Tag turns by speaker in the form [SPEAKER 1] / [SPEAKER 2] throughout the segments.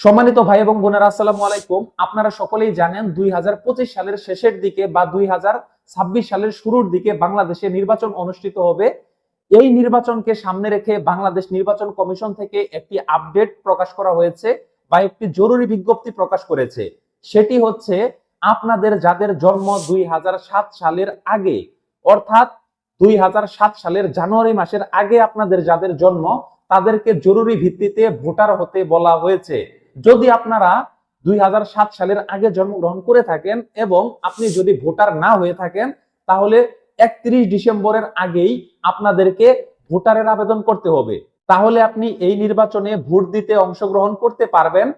[SPEAKER 1] সম্মানিত ভাই এবং বোনেরা, আসসালামু আলাইকুম। আপনারা সকলেই জানেন দুই হাজার পঁচিশ সালের শেষের দিকে বা দুই সালের শুরুর দিকে বাংলাদেশে নির্বাচন অনুষ্ঠিত হবে। এই নির্বাচনকে সামনে রেখে বাংলাদেশ নির্বাচন কমিশন থেকে একটি আপডেট প্রকাশ করা হয়েছে বা একটি জরুরি বিজ্ঞপ্তি প্রকাশ করেছে। সেটি হচ্ছে, আপনাদের যাদের জন্ম দুই হাজার সাত সালের আগে, অর্থাৎ দুই হাজার সাত সালের জানুয়ারি মাসের আগে আপনাদের যাদের জন্ম, তাদেরকে জরুরি ভিত্তিতে ভোটার হতে বলা হয়েছে। যদি আপনারা দুই হাজার সাত সালের আগে জন্মগ্রহণ করে থাকেন এবং আপনি যদি ভোটার না হয়ে থাকেন, তাহলে একত্রিশ ডিসেম্বরের আগেই আপনাদেরকে ভোটারের আবেদন করতে হবে। তাহলে আপনি এই নির্বাচনে ভোট দিতে অংশগ্রহণ করতে পারবেন।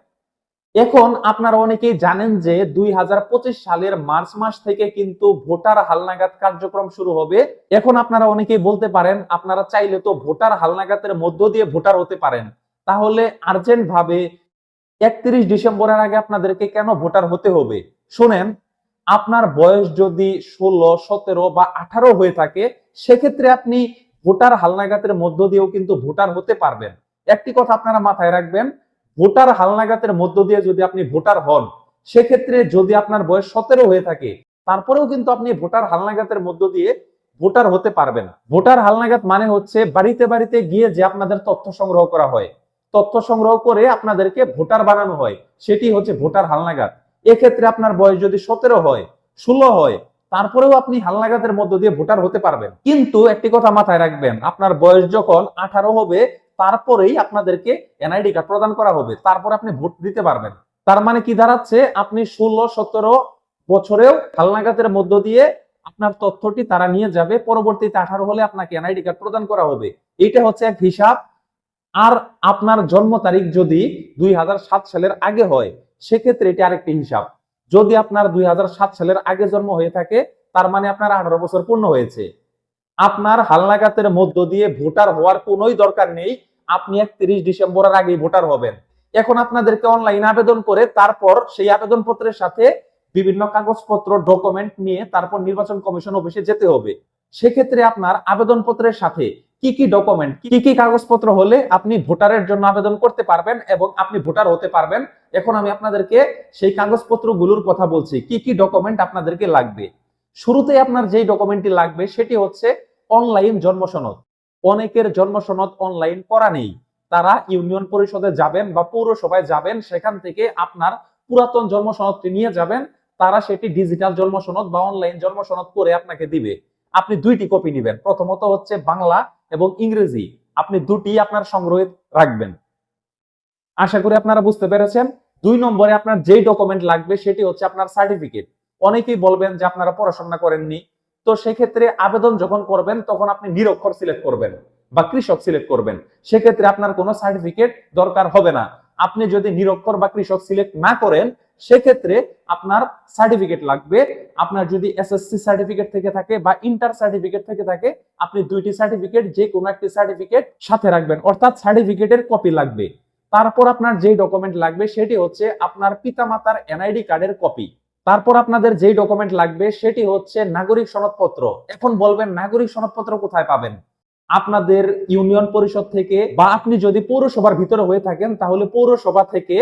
[SPEAKER 1] এখন আপনারা অনেকেই জানেন যে দুই হাজার পঁচিশ সালের মার্চ মাস থেকে কিন্তু ভোটার হালনাগাদ কার্যক্রম শুরু হবে। এখন আপনারা অনেকেই বলতে পারেন, আপনারা চাইলে তো ভোটার হালনাগাদের মধ্য দিয়ে ভোটার হতে পারেন। তাহলে আর্জেন্ট ভাবে একত্রিশ ডিসেম্বরের আগে আপনাদেরকে কেন ভোটার হতে হবে? শুনেন, আপনার বয়স যদি ষোলো, সতেরো বা আঠারো হয়ে থাকে, সেক্ষেত্রে আপনি ভোটার হালনাগাতের মধ্য দিয়েও কিন্তু ভোটার হতে পারবেন। একটি কথা আপনারা মাথায় রাখবেন, ভোটার হালনাগাতের মধ্য দিয়ে যদি আপনি ভোটার হন, সেক্ষেত্রে যদি আপনার বয়স সতেরো হয়ে থাকে, তারপরেও কিন্তু আপনি ভোটার হালনাগাতের মধ্য দিয়ে ভোটার হতে পারবেন। ভোটার হালনাগাদ মানে হচ্ছে বাড়িতে বাড়িতে গিয়ে যে আপনাদের তথ্য সংগ্রহ করা হয়। তথ্য সংগ্রহ করে আপনাদেরকে ভোটার বানানো হয়। সেটি হচ্ছে ভোটার হালনাগাদ। এক্ষেত্রে আপনার বয়স যদি সতেরো হয়, ষোলো হয়, তারপরেও আপনি হালনাগাদের মধ্য দিয়ে ভোটার হতে পারবেন। কিন্তু একটি কথা মাথায় রাখবেন, আপনার বয়স যখন আঠারো হবে, তারপরেই আপনাদেরকে এনআইডি কার্ড প্রদান করা হবে। তারপর আপনি ভোট দিতে পারবেন। তার মানে কি দাঁড়াচ্ছে? আপনি ষোলো, সতেরো বছরেও হালনাগাদের মধ্য দিয়ে আপনার তথ্যটি তারা নিয়ে যাবে। পরবর্তীতে আঠারো হলে আপনাকে এনআইডি কার্ড প্রদান করা হবে। এটা হচ্ছে এক হিসাব। আর আপনার জন্ম তারিখ যদি দুই হাজার সাত সালের আগে হয়, সেক্ষেত্রে এটি আরেকটি হিসাব। যদি আপনার দুই হাজার সাত সালের আগে জন্ম হয়ে থাকে, তার মানে আপনার আঠারো বছর পূর্ণ হয়েছে। আপনার হালনাগাতের মধ্য দিয়ে ভোটার হওয়ার কোনোই দরকার নেই, আপনি একত্রিশ ডিসেম্বরের আগেই ভোটার হবেন। এখন আপনাদেরকে অনলাইন আবেদন করে তারপর সেই আবেদন পত্রের সাথে বিভিন্ন কাগজপত্র, ডকুমেন্ট নিয়ে তারপর নির্বাচন কমিশন অফিসে যেতে হবে। সেক্ষেত্রে আপনার আবেদন পত্রের সাথে কি কি ডকুমেন্ট কি কি কাগজপত্র হলে আপনি ভোটারের জন্য আবেদন করতে পারবেন এবং আপনি ভোটার হতে পারবেন। এখন আমি আপনাদেরকে সেই কাগজপত্রগুলোর কথা বলছি। কি কি ডকুমেন্ট আপনাদেরকে লাগবে? শুরুতে আপনার যেই ডকুমেন্টটি লাগবে সেটি হচ্ছে অনলাইন জন্ম সনদ অনেকের জন্ম সনদ অনলাইন করা নেই। তারা ইউনিয়ন পরিষদে যাবেন বা পৌরসভায় যাবেন, সেখান থেকে আপনার পুরাতন জন্ম সনদটি নিয়ে যাবেন। তারা সেটি ডিজিটাল জন্ম সনদ বা অনলাইন জন্ম সনদ করে আপনাকে দিবে। আপনি দুইটি কপি নেবেন। প্রথমত হচ্ছে বাংলা এবং ইংরেজি। আপনি দুটি আপনার সংগ্রহে রাখবেন। আশা করি আপনারা বুঝতে পেরেছেন। দুই নম্বরে আপনার যেই ডকুমেন্ট লাগবে, সেটি হচ্ছে আপনার সার্টিফিকেট অনেকেই বলবেন যে আপনারা পড়াশোনা করেননি। তো সেক্ষেত্রে আবেদন যখন করবেন, তখন আপনি নিরক্ষর সিলেক্ট করবেন বা কৃষক সিলেক্ট করবেন। সেক্ষেত্রে আপনার কোনো সার্টিফিকেট দরকার হবে না। আপনি যদি নিরক্ষর বা কৃষক সিলেক্ট না করেন সেক্ষেত্রে আপনার সার্টিফিকেট লাগবে। আপনার যদি এসএসসি সার্টিফিকেট থেকে থাকে বা ইন্টার সার্টিফিকেট থেকে থাকে, আপনি দুইটি সার্টিফিকেট যে কোনো একটি সার্টিফিকেট সাথে রাখবেন। অর্থাৎ সার্টিফিকেটের কপি লাগবে। তারপর আপনার যেই ডকুমেন্ট লাগবে, সেটি হচ্ছে আপনার পিতামাতার এনআইডি কার্ডের কপি তারপর আপনাদের যেই ডকুমেন্ট লাগবে, সেটি হচ্ছে নাগরিক সনদপত্র। এখন বলবেন, নাগরিক সনদপত্র কোথায় পাবেন? আপনাদের ইউনিয়ন পরিষদ থেকে বা আপনি যদি পৌরসভার ভিতরে হয়ে থাকেন, তাহলে পৌরসভা থেকে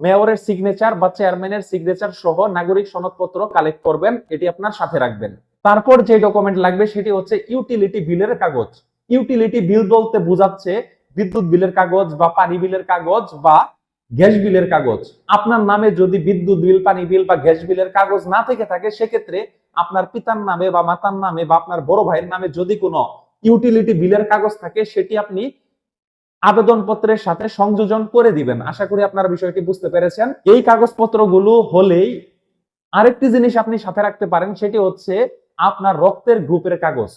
[SPEAKER 1] মেয়রের সিগনেচার বা চেয়ারম্যানের সিগনেচার সহ নাগরিক সনদপত্র কালেক্ট করবেন, এটি আপনার সাথে রাখবেন। তারপর যে ডকুমেন্ট লাগবে সেটি হচ্ছে ইউটিলিটি বিলের কাগজ। ইউটিলিটি বিল বলতে বোঝাচ্ছে বিদ্যুৎ বিলের কাগজ বা পানি বিলের কাগজ বা গ্যাস বিলের কাগজ। আপনার নামে যদি বিদ্যুৎ বিল পানি বিল বা গ্যাস বিলের কাগজ না থেকে থাকে, সেক্ষেত্রে আপনার পিতার নামে বা মাতার নামে বা আপনার বড় ভাইয়ের নামে যদি কোনো ইউটিলিটি বিলের কাগজ থাকে, সেটি আপনি আবেদনপত্রের সাথে সংযোজন করে দিবেন। আশা করি আপনারা বিষয়টি বুঝতে পেরেছেন। এই কাগজপত্রগুলো হলেই আরেকটি জিনিস আপনি সাথে রাখতে পারেন, সেটি হচ্ছে আপনার রক্তের গ্রুপের কাগজ।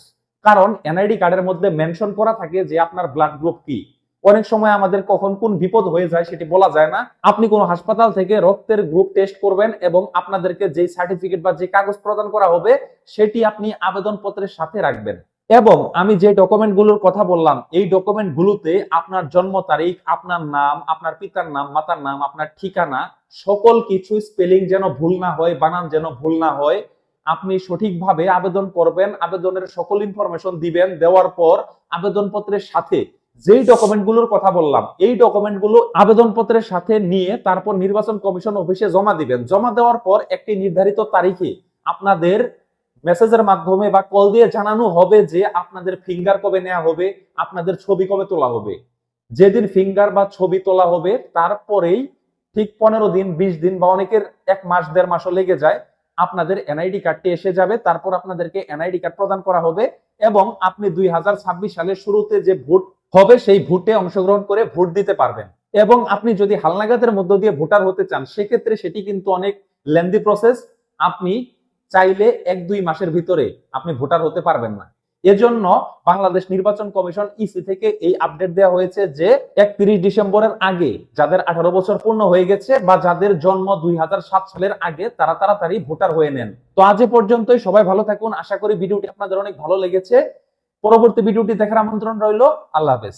[SPEAKER 1] কারণ এনআইডি কার্ডের মধ্যে মেনশন করা থাকে যে আপনার ব্লাড গ্রুপ কি। অনেক সময় আমাদের কখন কোন বিপদ হয়ে যায় সেটি বলা যায় না। আপনি কোনো হাসপাতাল থেকে রক্তের গ্রুপ টেস্ট করবেন এবং আপনাদেরকে যে সার্টিফিকেট বা যে কাগজ প্রদান করা হবে, সেটি আপনি আবেদনপত্রের সাথে রাখবেন। এবং আমি যে ডকুমেন্টগুলোর কথা বললাম, এই ডকুমেন্ট গুলোতে আপনার জন্ম তারিখ, আপনার নাম, আপনার পিতার নাম, মাতার নাম, আপনার ঠিকানা, সকল কিছু স্পেলিং যেন ভুল না হয়, বানান যেন ভুল না হয়, আপনি সঠিকভাবে আবেদন করবেন, আবেদনের সকল ইনফরমেশন দিবেন, দেওয়ার পর আবেদনপত্রের সাথে যেই ডকুমেন্টগুলোর কথা বললাম, এই ডকুমেন্টগুলো আবেদনপত্রের সাথে নিয়ে তারপর নির্বাচন কমিশন অফিসে জমা দিবেন। জমা দেওয়ার পর একটি নির্ধারিত তারিখে আপনাদের মেসেজের মাধ্যমে বা কল দিয়ে জানানো হবে যে আপনাদের ফিঙ্গার কবে নেওয়া হবে, আপনাদের ছবি কবে তোলা হবে। যেদিন ফিঙ্গার বা ছবি তোলা হবে, তারপরেই ঠিক পনেরো দিন, বিশ দিন বা অনেকের এক মাস, দেড় মাসও লেগে যায়, আপনাদের এনআইডি কার্ডটি এসে যাবে, তারপর আপনাদেরকে এনআইডি কার্ড প্রদান করা হবে এবং আপনি দুই হাজার ছাব্বিশ সালের শুরুতে যে ভোট হবে, সেই ভোটে অংশগ্রহণ করে ভোট দিতে পারবেন। এবং আপনি যদি হালনাগাদের মধ্য দিয়ে ভোটার হতে চান, সেক্ষেত্রে সেটি কিন্তু অনেক লেন্দি প্রসেস আপনি চাইলে এক দুই মাসের ভিতরে আপনি ভোটার হতে পারবেন না। এজন্য বাংলাদেশ নির্বাচন কমিশন ইসি থেকে এই আপডেট দেওয়া হয়েছে যে একত্রিশ ডিসেম্বরের আগে যাদের আঠারো বছর পূর্ণ হয়ে গেছে বা যাদের জন্ম দুই হাজার সাত সালের আগে, তারা তাড়াতাড়ি ভোটার হয়ে নেন। তো আজ পর্যন্তই, সবাই ভালো থাকুন। আশা করি ভিডিওটি আপনাদের অনেক ভালো লেগেছে। পরবর্তী ভিডিওটি দেখার আমন্ত্রণ রইল। আল্লাহ হাফেজ।